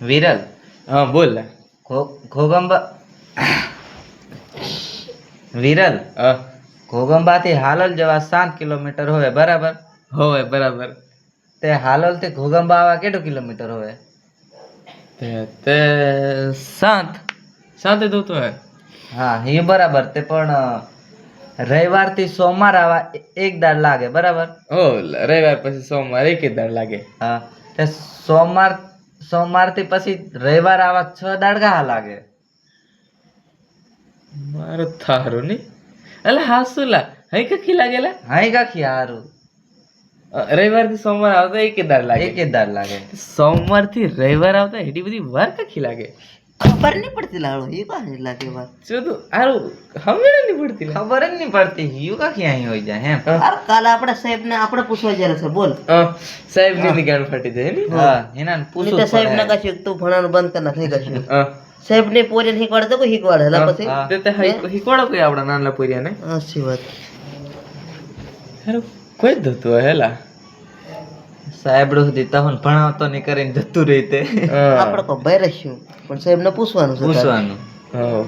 વિરલ. હા બોલ. ઘોગંબા. વિરલ. ઘોગંબાથી હાલોલ જવા સાત કિલોમીટર હોય બરાબર? હોય બરાબર. તે હાલોલથી ઘોગંબા આવવા કેટલું કિલોમીટર હોય તે તે સાત. સાત તો તો હા. એ બરાબર તે પણ રવિવારથી સોમવાર આવવા એક દાડ લાગે બરાબર? ઓ રવિવાર પછી સોમવાર એક દાડ લાગે. હા તે સોમવાર સોમવારથી પછી રવિવાર આવા છ દાડકા લાગે. મારો થારું ની એટલે હા શું લા? હઈ કખી લાગેલા? હાઈ કખી હારું. રવિવારથી સોમવાર આવતા એક દાડ લાગે. એક દાડ લાગે. સોમવારથી રવિવાર આવતા એટલી બધી વાર કખી લાગે. ખબર નહીં પડતી લાડો. એ પાસે લાગે વાત શું તું આરું હમણાં નહીં પડતી ખબર જ નહીં પડતી. યુ કાખી અહીં હોય જાય હે. અરે કાલ આપણે સાહેબ ને આપણે પૂછવા જ્યારે છે બોલ. સાહેબની નિગાણ ફાટી જાય ને હા એના પૂછો તો સાહેબ ને કશું તું ભણવાનું બંધ કર થઈ કશું. સાહેબ ને પોરે શીખવાડે તો કોઈ શીખવાડે એટલે પછી? તે શીખવાડો કોઈ આપણા નાના પોરિયા ને હાચી વાત. હારું કોઈ ધોતું હેલા. સાહેબડો સુધી તહન ભણાવતો નહીં કરીને જતું રહી તે. આપણે તો ભાઈ રહીશું પણ સાહેબ ને પૂછવાનું પૂછવાનું. હા.